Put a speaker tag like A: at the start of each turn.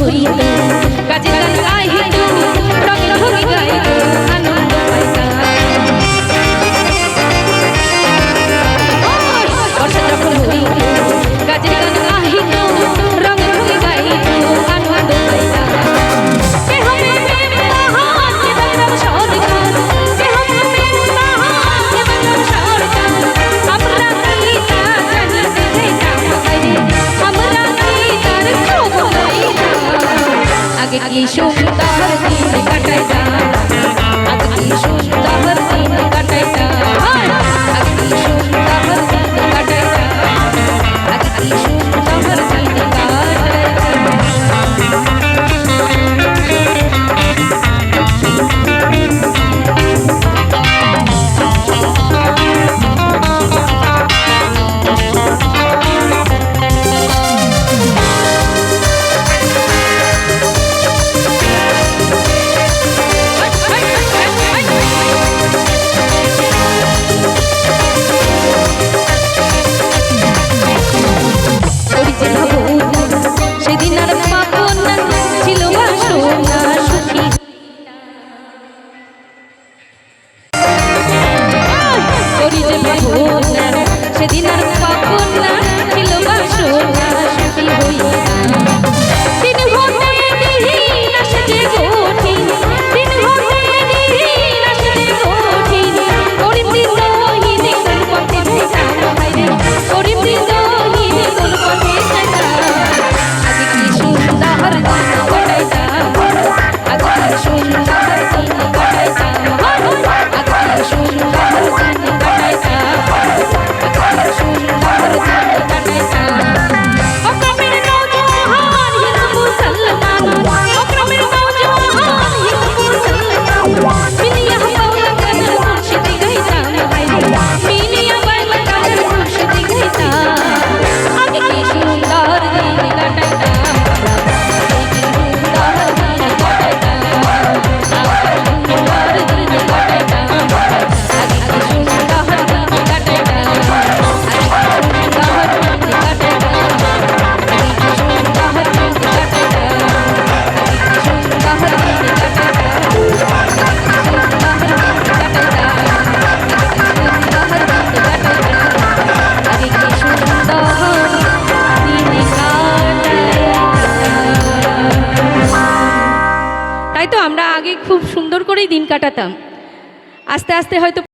A: হইয়া अगदी शोधता हरती कटायचा. अगदी शोधता हरती कटायचा. अगदी शोधता हरती कटायचा. अगदी शोधता हरती সেদিন আর কখন হয়তো তো আমরা আগে খুব সুন্দর করেই দিন কাটাতাম। আস্তে আস্তে হয়তো